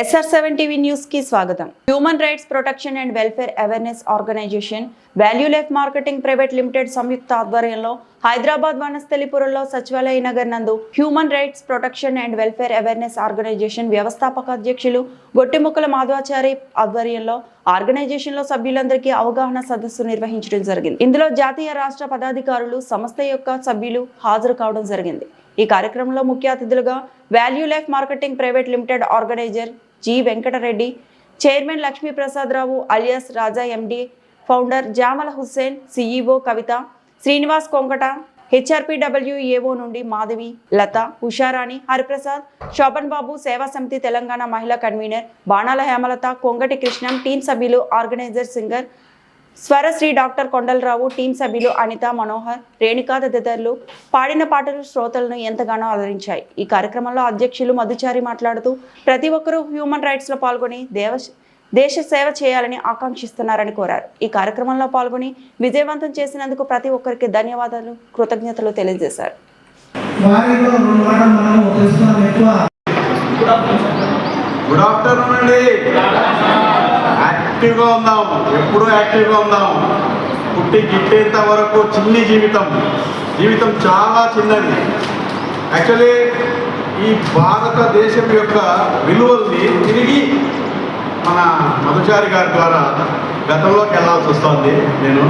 SR seven TV న్యూస్కి స్వాగతం. Human rights protection and welfare awareness organisation value life marketing private limited సంయుక్త ఆధ్వర్యంలో హైదరాబాద్ వనస్థలిపురంలో సచివాలయ నగర్ నందు human rights protection and welfare awareness organisation వ్యవస్థాపక అధ్యక్షులు గొట్టిముక్కల మాధవాచారి ఆధ్వర్యంలో ఆర్గనైజేషన్లో సభ్యులందరికీ అవగాహన సదస్సు నిర్వహించడం జరిగింది. ఇందులో జాతీయ రాష్ట్ర పదాధికారులు సంస్థ యొక్క సభ్యులు హాజరు కావడం జరిగింది. ఈ కార్యక్రమంలో ముఖ్య అతిథులుగా value life marketing private limited organiser G Venkatareddy chairman Lakshmiprasadarao alias Raja MD founder Jamala Hussain CEO Kavitha Srinivas Konkata HRP WAO నుండి మాధవి లత ఉషారాణి హరిప్రసాద్ శోభన్ బాబు సేవా సమితి తెలంగాణ మహిళా కన్వీనర్ బాణాల హేమలత కొంగటి కృష్ణం టీం సభ్యులు organiser singer Swarasri doctor Kondalarao team సభ్యులు అనిత మనోహర్ రేణుకా తదితరులు పాడిన పాటలు శ్రోతలను ఎంతగానో ఆదరించాయి. ఈ కార్యక్రమంలో అధ్యక్షులు మధుచారి మాట్లాడుతూ ప్రతి ఒక్కరూ హ్యూమన్ రైట్స్లో పాల్గొని దేవ దేశ సేవ చేయాలని ఆకాంక్షిస్తున్నారని కోరారు. ఈ కార్యక్రమంలో పాల్గొని విజయవంతం చేసినందుకు ప్రతి ఒక్కరికి ధన్యవాదాలు కృతజ్ఞతలు తెలియజేశారు. గుడ్ ఆఫ్టర్నూన్ అండి. యాక్టివ్గా ఉందాం ఎప్పుడూ యాక్టివ్గా ఉందాం పుట్టి గిట్టేంత వరకు చిన్ని జీవితం. జీవితం చాలా చిన్నది. యాక్చువల్లీ ఈ భారతదేశం యొక్క విలువల్ని తిరిగి మన మధుచారి గారి ద్వారా గతంలోకి వెళ్ళాల్సి వస్తుంది నేను.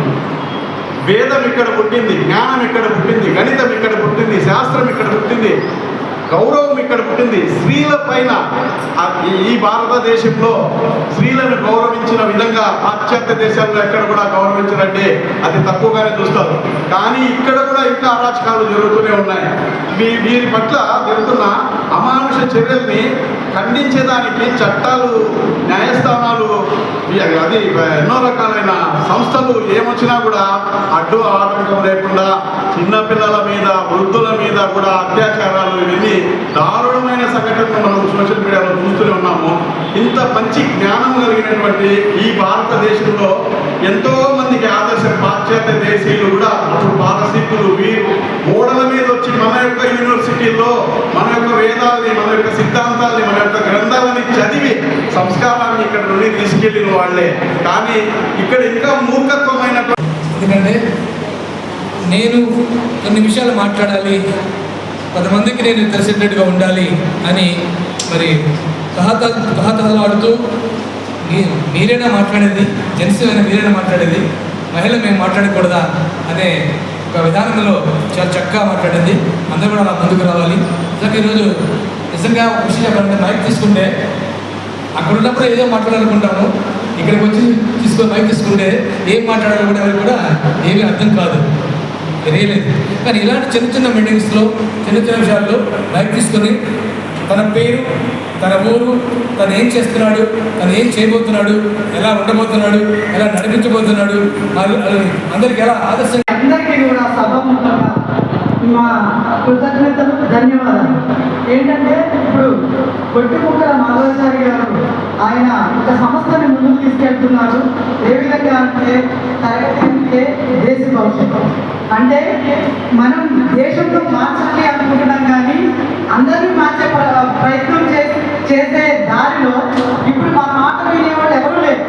వేదం ఇక్కడ పుట్టింది జ్ఞానం ఇక్కడ పుట్టింది గణితం ఇక్కడ పుట్టింది శాస్త్రం ఇక్కడ పుట్టింది గౌరవం ఇక్కడ పుట్టింది. స్త్రీల పైన ఈ- భారతదేశంలో స్త్రీలను గౌరవించిన విధంగా పాశ్చాత్య దేశాల్లో ఎక్కడ కూడా గౌరవించినట్టే అది తక్కువగానే చూస్తారు. కానీ ఇక్కడ కూడా ఇంకా అరాచకాలు జరుగుతూనే ఉన్నాయి. మీ వీరి పట్ల జరుగుతున్న అమానుష చర్యల్ని ఖండించేదానికి చట్టాలు న్యాయస్థానాలు అది ఎన్నో రకాలైన సంస్థలు ఏమొచ్చినా కూడా అడ్డు ఆటంకం లేకుండా చిన్నపిల్లల మీద వృద్ధుల మీద కూడా అత్యాచారాలు ఇవన్నీ దారుణమైన సంఘటనలు మనం సోషల్ మీడియాలో చూస్తూనే ఉన్నాము. ఇంత మంచి జ్ఞానం కలిగినటువంటి ఈ భారతదేశంలో ఎంతో మందికి ఆదర్శ పాశ్చాత్య దేశీయులు కూడా అప్పుడు పారసీకులు వీరు ఓడల మీద వచ్చి మన యొక్క యూనివర్సిటీల్లో మన యొక్క వేదాలని మన యొక్క సిద్ధాంతాలని మన యొక్క గ్రంథాలని చదివి సంస్కారాన్ని ఇక్కడ నుండి తీసుకెళ్ళిన వాళ్ళే. కానీ ఇక్కడ ఇంకా మూర్ఖత్వమైన ఎందుకంటే నేను కొన్ని విషయాలు మాట్లాడాలి. పది మందికి నేను తెలిసేటట్టుగా ఉండాలి అని మరి తహత తహతహలాడుతూ మీ మీరేనా మాట్లాడేది జెంట్స్ అయినా మీరేనా మాట్లాడేది మహిళ మేము మాట్లాడకూడదా అనే ఒక విధానంలో చాలా చక్కగా మాట్లాడింది. అందరూ కూడా అలా ముందుకు రావాలి. నిజంగా ఈరోజు నిజంగా ఒక విషయం చెప్పాలంటే మైక్ తీసుకుంటే అక్కడ ఉన్నప్పుడు ఏదో మాట్లాడాలనుకుంటాము ఇక్కడికి వచ్చి తీసుకొని మైక్ తీసుకుంటే ఏం మాట్లాడాలనుకుంటే కూడా కూడా ఏమీ అర్థం కాదు. తెలియలేదు. కానీ ఇలాంటి చిన్న చిన్న మీటింగ్స్లో చిన్న చిన్న విషయాల్లో మైక్ తీసుకొని తన పేరు తన ఊరు తను ఏం చేస్తున్నాడు తను ఏం చేయబోతున్నాడు ఎలా ఉండబోతున్నాడు ఎలా నడిపించబోతున్నాడు అందరికి ఎలా ఆదర్శంగా అందరికీ కూడా సభముఖంగా మా కృతజ్ఞతలు ధన్యవాదాలు. ఏంటంటే ఇప్పుడు కొట్టిముక్కల మాధవాచారి గారు ఆయన ఒక సంస్థని ముందుకు తీసుకెళ్తున్నారు. ఏ విధంగా అంటే తరగతి ఉంటే దేశ భవిష్యత్తు. అంటే మనం దేశంలో మార్చాలి అనుకుంటున్నాం కానీ అందరూ మార్చే ప్రయత్నం చేసే దారిలో ఇప్పుడు మా మాట వినేవాళ్ళు ఎవరు లేరు.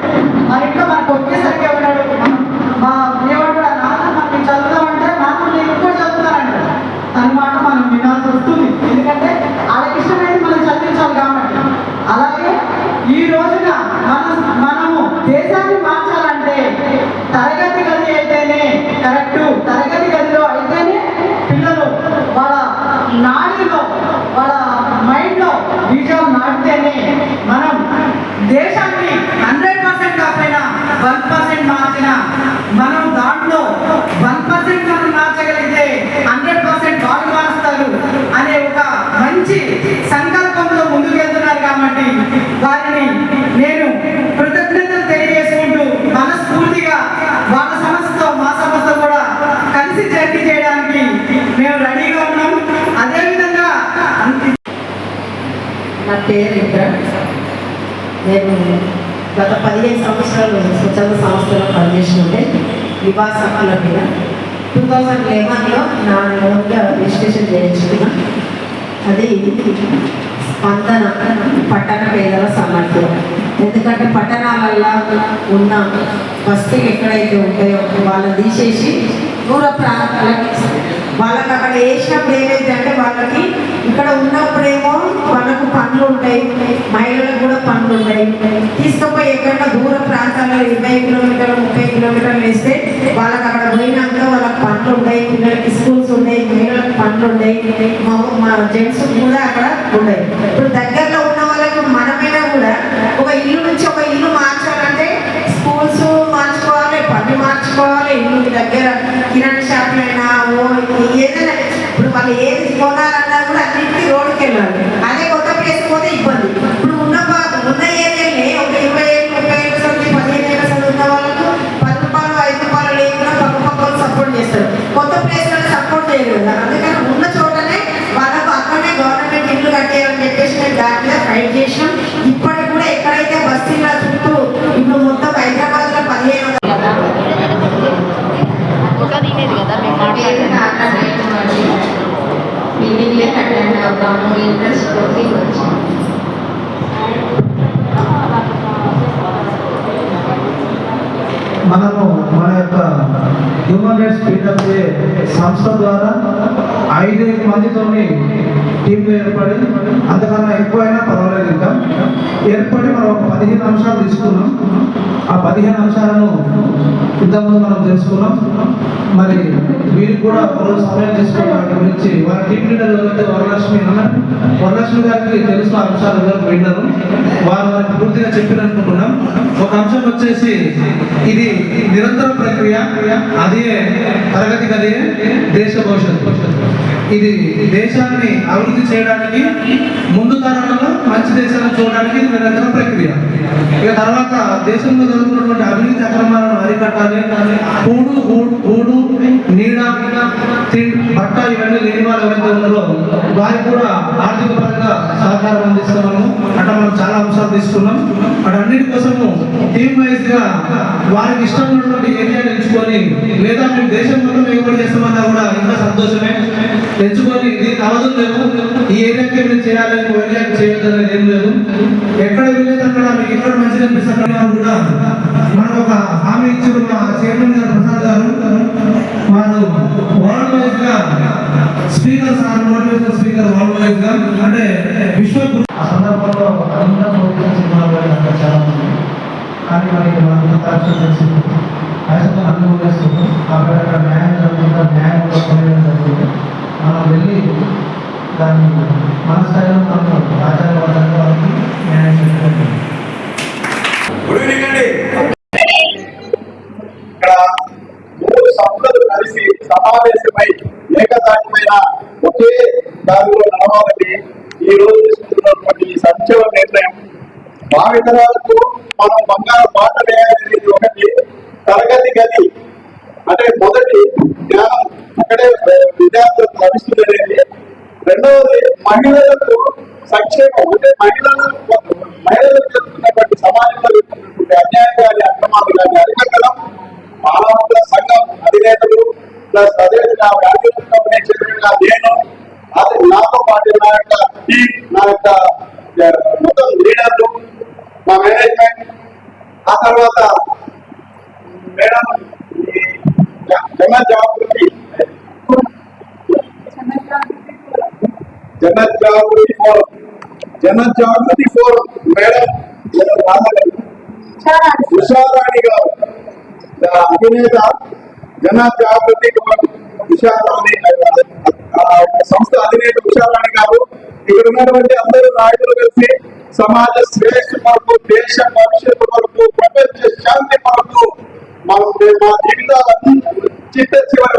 correct to నా పేరు ఇంద్ర నేను గత పదిహేను సంవత్సరాలు స్వచ్ఛంద సంస్థలో పనిచేస్తుంటే నివాస మీద టూ థౌజండ్ లెవెన్లో నా ఓన్గా రిజిస్ట్రేషన్ చేయించుకున్నా. అది స్పందన పట్టణ పేదల సామర్థ్యం ఎందుకంటే పట్టణాలల్లో ఉన్న వస్తువులు ఎక్కడైతే ఉంటాయో వాళ్ళని తీసేసి దూర ప్రాంతాలకు వాళ్ళకి అక్కడ వేసినప్పుడు ఏమైంది అంటే వాళ్ళకి ఇక్కడ ఉన్నప్పుడేమో పనులు ఉంటాయి మహిళలకు కూడా పనులు ఉంటాయి తీసుకుపోయి ఎక్కడ దూర ప్రాంతాల్లో ఇరవై కిలోమీటర్లు ముప్పై కిలోమీటర్లు వేస్తే వాళ్ళకి అక్కడ పోయినాక వాళ్ళకి పనులు ఉంటాయి పిల్లలకి స్కూల్స్ ఉన్నాయి మహిళలకు పనులు ఉన్నాయి మా మా జెంట్స్ కూడా అక్కడ ఉన్నాయి ఇప్పుడు దగ్గరలో ఉన్న వాళ్ళకు మనమైనా కూడా ఒక ఇల్లు నుంచి ఒక ఇల్లు మార్చాలంటే స్కూల్స్ మార్చుకోవాలి పని మార్చుకోవాలి ఇల్లు దగ్గర కిరాణా షాపులైనా ఓ ఏదైనా. ఇప్పుడు వాళ్ళు ఏది కొనాలన్నా దాని చేసాం ఇప్పటికి కూడా ఎక్కడైతే బస్తీల చుట్టూ ఇప్పుడు మొత్తం హైదరాబాద్లో పదిహేను ఇంట్రెస్ట్ తోటి మనము మన యొక్క హ్యూమన్ రైట్స్ పీడబ్ల్యూఏ సంస్థ ద్వారా ఐదు మందితోని టీంలు ఏర్పడి అంతకన్నా ఎక్కువైనా పర్వాలేదు ఇంకా. ఏర్పడి మనం ఒక పదిహేను అంశాలు తీసుకున్నాం. ఆ పదిహేను అంశాలను ఇంతకుముందు మనం తెలుసుకున్నాం. మరి వీరికి కూడా ఒకరోజు సమయం తీసుకుని వాటి గురించి వారి టీం లీడర్ ఎవరైతే వరలక్ష్మి అన్నారు వరలక్ష్మి గారికి తెలిసిన అంశాలు ఎవరు విన్నారు. వారు వారికి పూర్తిగా చెప్పిననుకుంటున్నాం ఒక అంశం వచ్చేసి ఇది నిరంతర ప్రక్రియ అదే తరగతి గదే దేశ భవిష్యత్తు. ఇది దేశాన్ని అభివృద్ధి చేయడానికి ముందు తరాలలో మంచి దేశాలను చూడడానికి ఇది నిరంతర ప్రక్రియ. ఇక తర్వాత దేశంలో జరుగుతున్నటువంటి అభివృద్ధి అక్రమాలను అరికట్టాలి కూడు గూడు కూడు నీడ బట్ట ఇవన్నీ లేని వాళ్ళు ఎవరైతే ఉన్నారో వారికి కూడా ఆర్థిక సహకారం అందిస్తున్నాము. అట్లా మనం చాలా అంశాలు తీసుకున్నాం. అటన్నిటి కోసము టీమ్ వైజ్గా వారికి ఇష్టం ఉన్నటువంటి ఏరియాని ఎంచుకొని లేదా మేము దేశం మొత్తం ఎగుబడి చేస్తామన్నా కూడా ఇంకా సంతోషమే. ఎంచుకొని దీనికి అవసరం లేదు ఈ ఏరియాకి మీరు చేయాలని ఓ ఏరియాకి చేయొద్దు ఏం లేదు. ఎక్కడ వెళ్ళేది అక్కడ మీకు ఎక్కడ మంచిది అనిపిస్తుంది కూడా మనం ఒక హామీ ఇచ్చిన మా చైర్మన్ గారు ప్రసాద్ గారు వారు వరల్డ్ వైజ్గా speaker sir motivation speaker world వైజ్గా అంటే విశ్వ ఆ సందర్భంలో అందరూ మోటివేషన్ సినిమాలు నాకు చాలా ఉంది కానీ మనకి మన తరచు తెలిసింది. అన్ని ఊరేస్తుంది అక్కడ అక్కడ న్యాయం జరుగుతుందా? న్యాయం కూడా జరుగుతుంది. మనం వెళ్ళి దాన్ని మన స్థాయిలో మనం ఆచారబద్ధంగా వాళ్ళకి న్యాయం ఇక్కడ మూడు సంస్థలు కలిసి ఏకదాటిమైన ఒకే దారిలో నడవాలని ఈ రోజు తీసుకుంటున్నటువంటి ఈ సంక్షేమ నిర్ణయం. భావితరాలకు మనం బంగారు బాట వేయాలనేది ఒకటి తరగతి గది అంటే మొదటి జ్ఞానం అక్కడే విద్యార్థులకు లభిస్తుంది అనేది. రెండవది మహిళలకు సంక్షేమం అంటే మహిళలు మహిళలకు జరుగుతున్నటువంటి సమాజంలో జరుగుతున్నటువంటి అన్యాయం కానీ అక్రమాలు కానీ అరికట్టడం మానవ సంఘం అధినేతలు ప్లస్ అదేవిధంగా వ్యాపార నేను అతను నాతో పాటు నా యొక్క టీం నా యొక్క మొత్తం లీడర్లు మా మేనేజ్మెంట్ ఆ తర్వాత మేడం ఈ జన జాగృతి జన జాగృతి ఫోరం జన జాగృతి ఫోరం మేడం ఉషారాణి గారు ద అధినేత జన జాగృతి ఫోరం ఉషారాణి సంస్థ అధినేత ఉషారాణి గారు ఇక్కడ ఉన్నటువంటి అందరూ నాయకులు కలిసి సమాజ శ్రేష్ఠ కొరకు దేశ భవిష్యత్తు కొరకు ప్రపంచ శాంతి కొరకు మనం మా జీవితాలను చిత్త చివరి